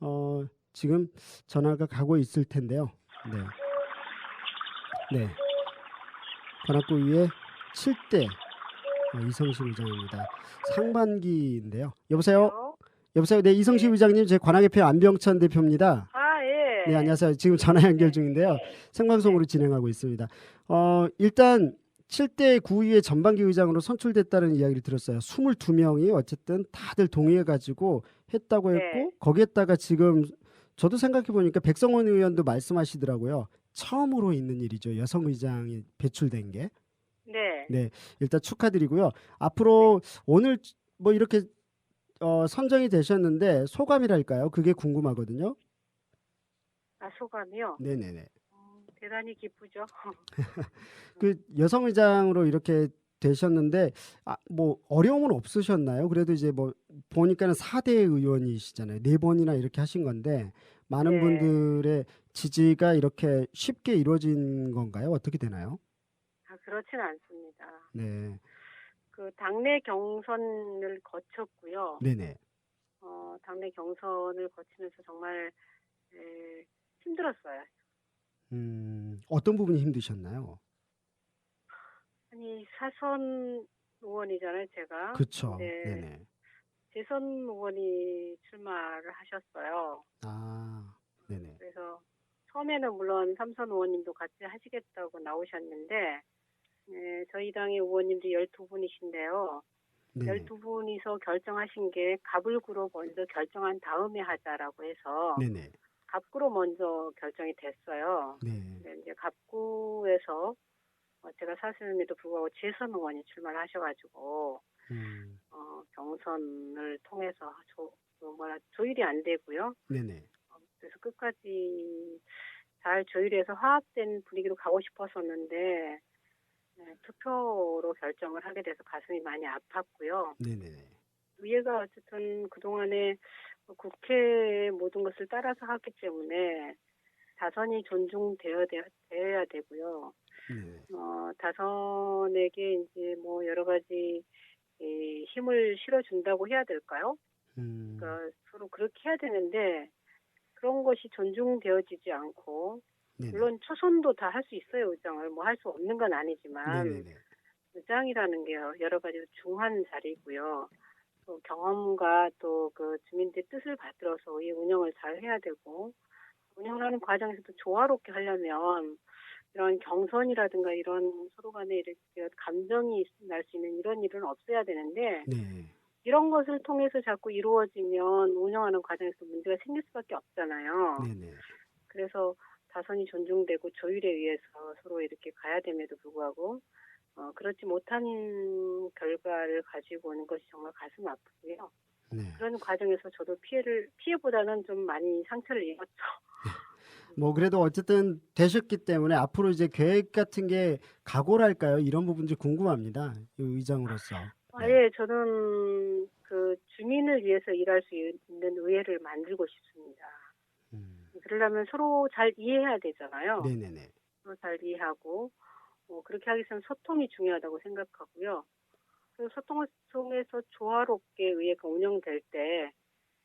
어, 지금 전화가 가고 있을 텐데요. 네. 네. 관악구의회 7대 어, 이성식 의장입니다. 상반기인데요. 여보세요? 여보세요? 여보세요? 네, 이성식 네. 의장님, 제 관악의표 안병천 대표입니다. 아, 예. 네, 안녕하세요. 지금 전화 연결 네. 중인데요. 생방송으로 진행하고 있습니다. 어, 일단 7대 구의회 전반기 의장으로 선출됐다는 이야기를 들었어요. 22명이 어쨌든 다들 동의해 가지고 했다고 했고 네. 거기에다가 지금 저도 생각해 보니까 백성원 의원도 말씀하시더라고요. 처음으로 있는 일이죠. 여성 의장이 배출된 게. 네. 네, 일단 축하드리고요. 앞으로 오늘 뭐 이렇게 어, 선정이 되셨는데 소감이랄까요? 그게 궁금하거든요. 아, 소감이요? 네, 네, 네. 음, 대단히 기쁘죠. 그 여성 의장으로 이렇게 되셨는데 아, 뭐 어려움은 없으셨나요? 그래도 이제 뭐 보니까는 4대 의원이시잖아요. 네 번이나 이렇게 하신 건데 많은 네. 분들의 지지가 이렇게 쉽게 이루어진 건가요? 어떻게 되나요? 아, 그렇진 않습니다. 네. 그 당내 경선을 거쳤고요. 네, 네. 어, 당내 경선을 거치면서 정말 에, 힘들었어요. 음, 어떤 부분이 힘드셨나요? 아니, 사선 의원이잖아요, 제가. 그렇죠. 네. 네, 네. 재선 의원이 출마를 하셨어요. 아, 네, 네. 그래서 처음에는 물론 삼선 의원님도 같이 하시겠다고 나오셨는데 네, 저희 당의 의원님들이 12분이신데요. 네. 12분이서 결정하신 게 갑을구로 먼저 결정한 다음에 하자라고 해서 네, 네. 갑구로 먼저 결정이 됐어요. 네. 근데 이제 갑구에서 어, 제가 사실임에도 불구하고 재선 의원이 출마를 하셔가지고 음, 어, 경선을 통해서 조, 어, 뭐라 조율이 안 되고요. 네, 네. 그래서 끝까지 잘 조율해서 화합된 분위기로 가고 싶었었는데 네, 투표로 결정을 하게 돼서 가슴이 많이 아팠고요. 네, 네. 네. 의회가 어쨌든 그 동안에 국회의 모든 것을 따라서 했기 때문에 다선이 존중되어야 되어야 되고요. 네. 어, 다선에게 이제 뭐 여러 가지 이 힘을 실어준다고 해야 될까요? 음, 그러니까 서로 그렇게 해야 되는데 그런 것이 존중되어지지 않고 네, 네. 물론 초선도 다 할 수 있어요 의장을 뭐 할 수 없는 건 아니지만 네, 네, 네. 의장이라는 게 여러 가지로 중요한 자리고요. 또 경험과 또 그 주민들의 뜻을 받들어서 이 운영을 잘 해야 되고 운영을 하는 과정에서도 조화롭게 하려면 이런 경선이라든가 이런 서로 간에 이렇게 감정이 날 수 있는 이런 일은 없어야 되는데 네. 이런 것을 통해서 자꾸 이루어지면 운영하는 과정에서 문제가 생길 수밖에 없잖아요. 네, 네. 그래서 다선이 존중되고 조율에 의해서 서로 이렇게 가야 됨에도 불구하고 어, 그렇지 못한 결과를 가지고 오는 것이 정말 가슴 아프고요. 네. 그런 과정에서 저도 피해를 피해보다는 좀 많이 상처를 입었죠. 뭐 그래도 어쨌든 되셨기 때문에 앞으로 이제 계획 같은 게 각오랄까요? 이런 부분들이 궁금합니다. 이 의장으로서. 아, 예, 저는 그 주민을 위해서 일할 수 있는 의회를 만들고 싶습니다. 음. 그러려면 서로 잘 이해해야 되잖아요. 네네네. 서로 잘 이해하고 어, 그렇게 하기 위해서는 소통이 중요하다고 생각하고요. 그 소통을 통해서 조화롭게 의회가 운영될 때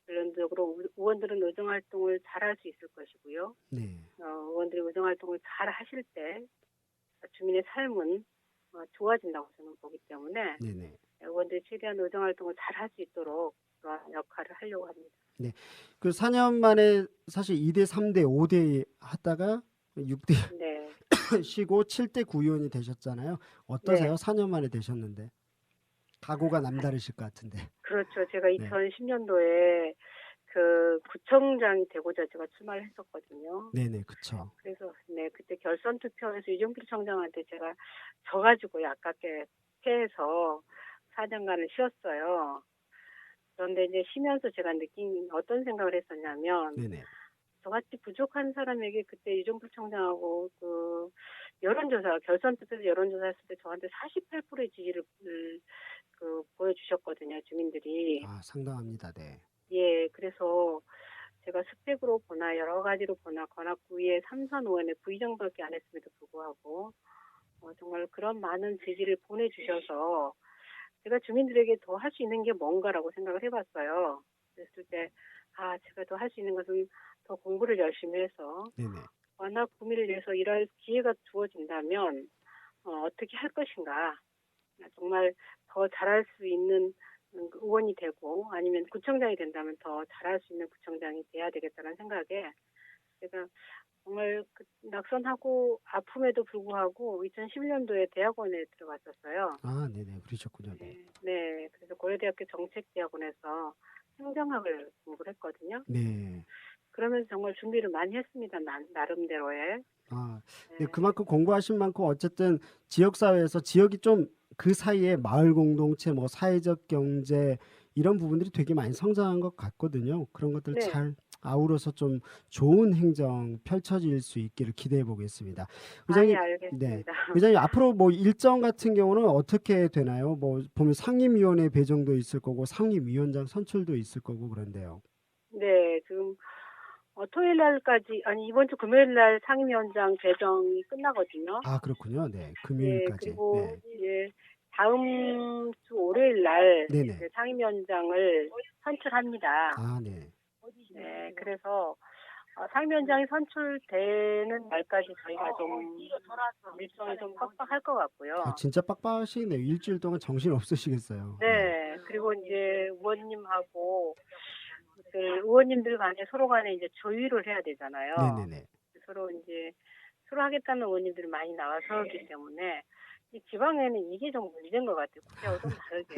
결론적으로 의- 의원들은 의정 활동을 잘할 수 있을 것이고요. 네. 어, 의원들이 의정 활동을 잘 하실 때 주민의 삶은 어, 좋아진다고 저는 보기 때문에 네네. 의원들이 최대한 의정 활동을 잘 할 수 있도록 그런 역할을 하려고 합니다. 그 4년 만에 사실 2대, 3대, 5대 하다가 6대 네. 쉬고 7대 구의원이 되셨잖아요. 어떠세요? 4년 만에 되셨는데. 각오가 남다르실 것 같은데. 그렇죠. 제가 네. 2010년도에 그 구청장이 되고자 제가 출마를 했었거든요. 네네, 그쵸. 그래서 네 그때 결선 투표에서 유정필 청장한테 제가 져가지고 아깝게 패해서 4년간을 쉬었어요. 그런데 이제 쉬면서 제가 느낀 어떤 생각을 했었냐면 네네. 저같이 부족한 사람에게 그때 유정필 청장하고 그 여론조사 결선 투표에서 여론조사 했을 때 저한테 48%의 지지를 음, 그 보여주셨거든요 주민들이. 아, 상당합니다. 네. 예, 그래서 제가 스펙으로 보나 여러 가지로 보나 관악구의 삼선 의원의 부의정밖에 안 했음에도 불구하고 어, 정말 그런 많은 지지를 보내주셔서 제가 주민들에게 더 할 수 있는 게 뭔가라고 생각을 해봤어요. 그랬을 때 아 제가 더 할 수 있는 것은 더 공부를 열심히 해서 네네. 완화 구미를 위해서 일할 기회가 주어진다면 어, 어떻게 할 것인가 정말 더 잘할 수 있는 의원이 되고 아니면 구청장이 된다면 더 잘할 수 있는 구청장이 돼야 되겠다는 생각에 제가 정말 그 낙선하고 아픔에도 불구하고 2011년도에 대학원에 들어갔었어요. 아, 네네. 그러셨군요. 네. 네, 네, 그래서 고려대학교 정책대학원에서 행정학을 공부를 했거든요. 네. 그러면서 정말 준비를 많이 했습니다. 나, 나름대로의. 아, 네. 네, 그만큼 공부하신 만큼 어쨌든 지역 사회에서 지역이 좀 그 사이에 마을 공동체, 뭐 사회적 경제 이런 부분들이 되게 많이 성장한 것 같거든요. 그런 것들 네. 잘 아우러서 좀 좋은 행정 펼쳐질 수 있기를 기대해 보겠습니다. 많이 의장님, 알겠습니다. 의장님 앞으로 뭐 일정 같은 경우는 어떻게 되나요? 뭐 보면 상임위원회 배정도 있을 거고 상임위원장 선출도 있을 거고 그런데요. 네, 지금 어, 토요일 날까지 아니 이번 주 금요일 날 상임위원장 배정이 끝나거든요. 아, 그렇군요. 네, 네, 금요일까지. 그리고 네, 이제 다음 주 월요일 날 네네. 상임위원장을 선출합니다. 아, 네. 네, 그래서 어, 상임위원장이 선출되는 날까지 저희가 좀 일정이 좀 빡빡할 것 같고요. 아, 진짜 빡빡하시네요. 일주일 동안 정신 없으시겠어요. 네, 그리고 이제 의원님하고 그 의원님들 간에 서로 간에 이제 조율을 해야 되잖아요. 네네네. 서로 이제 서로 하겠다는 의원님들이 많이 나와서기 때문에 이 지방에는 이게 좀 문제인 것 같아요. 국회하고 좀 다르게.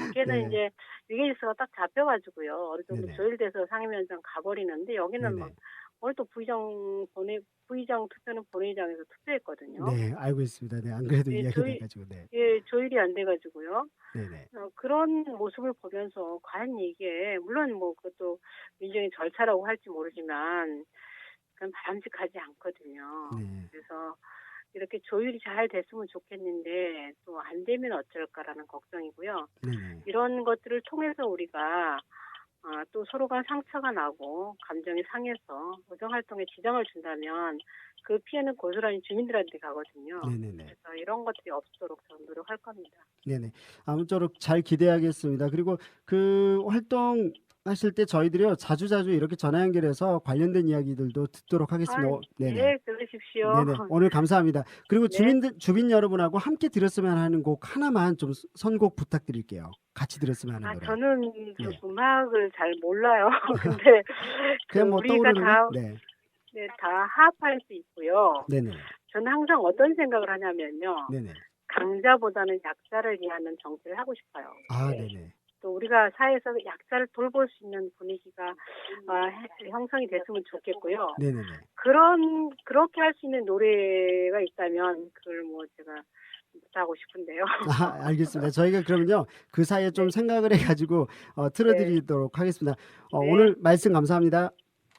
국회는 네. 이제 위계질서가 딱 잡혀가지고요. 어느 정도 네네. 조율돼서 상임위원장 가버리는데 여기는 막. 오늘 또 부의장 보내 부의장 투표는 본회의장에서 투표했거든요. 네, 알고 있습니다. 네, 안 그래도 네, 이야기 돼가지고, 네, 예, 조율이 안 돼가지고요. 네네. 어, 그런 모습을 보면서 과연 이게 물론 뭐 그것도 민주적인 절차라고 할지 모르지만 그건 바람직하지 않거든요. 네, 그래서 이렇게 조율이 잘 됐으면 좋겠는데 또 안 되면 어쩔까라는 걱정이고요. 네네. 이런 것들을 통해서 우리가 아, 또 서로 간 상처가 나고 감정이 상해서 의정 활동에 지장을 준다면 그 피해는 고스란히 주민들한테 가거든요. 네네네. 그래서 이런 것들이 없도록 저는 노력할 겁니다. 네네. 아무쪼록 잘 기대하겠습니다. 그리고 그 활동 하실 때 저희들이요 자주자주 이렇게 전화 연결해서 관련된 이야기들도 듣도록 하겠습니다. 아, 어, 네네. 네, 들으십시오. 네네. 오늘 감사합니다. 그리고 네. 주민들 주민 여러분하고 함께 들었으면 하는 곡 하나만 좀 선곡 부탁드릴게요. 같이 들었으면 하는 아, 노래. 저는 그 네. 음악을 잘 몰라요. 근데 그냥 그뭐 우리가 떠오르는 다, 거? 네. 네, 다 합할 수 있고요. 네네. 저는 항상 어떤 생각을 하냐면요. 네네. 강자보다는 약자를 위하는 정치를 하고 싶어요. 아, 네 네. 또 우리가 사회에서 약자를 돌볼 수 있는 분위기가 아, 해- 형성이 됐으면 좋겠고요. 네네네. 그런 그렇게 할 수 있는 노래가 있다면 그걸 뭐 제가 부탁하고 싶은데요. 아, 알겠습니다. 저희가 그러면요 그 사이에 좀 생각을 해가지고 어, 틀어드리도록 하겠습니다. 어, 네. 오늘 말씀 감사합니다.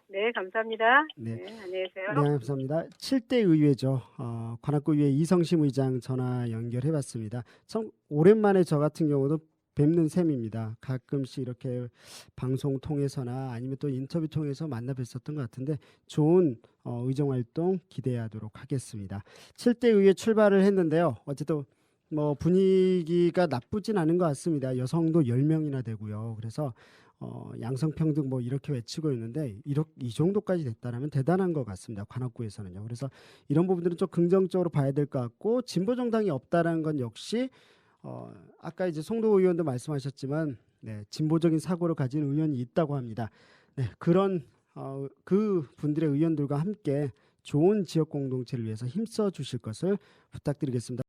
네, 감사합니다. 네. 네, 안녕히 계세요. 네, 감사합니다. 7대 의회죠. 어, 관악구의회 이성심 의장 전화 연결해봤습니다. 참 오랜만에 저 같은 경우도 뵙는 셈입니다. 가끔씩 이렇게 방송 통해서나 아니면 또 인터뷰 통해서 만나 뵀었던 것 같은데 좋은 어, 의정 활동 기대하도록 하겠습니다. 7대 의회 출발을 했는데요. 어쨌든 뭐 분위기가 나쁘진 않은 것 같습니다. 여성도 10명이나 되고요. 그래서 어, 양성평등 뭐 이렇게 외치고 있는데 이렇, 이 정도까지 됐다라면 대단한 것 같습니다. 관악구에서는요. 그래서 이런 부분들은 좀 긍정적으로 봐야 될 것 같고 진보 정당이 없다라는 건 역시 어, 아까 이제 송도 의원도 말씀하셨지만 네, 진보적인 사고를 가진 의원이 있다고 합니다. 네, 그런 어, 그 분들의 의원들과 함께 좋은 지역 공동체를 위해서 힘써 주실 것을 부탁드리겠습니다.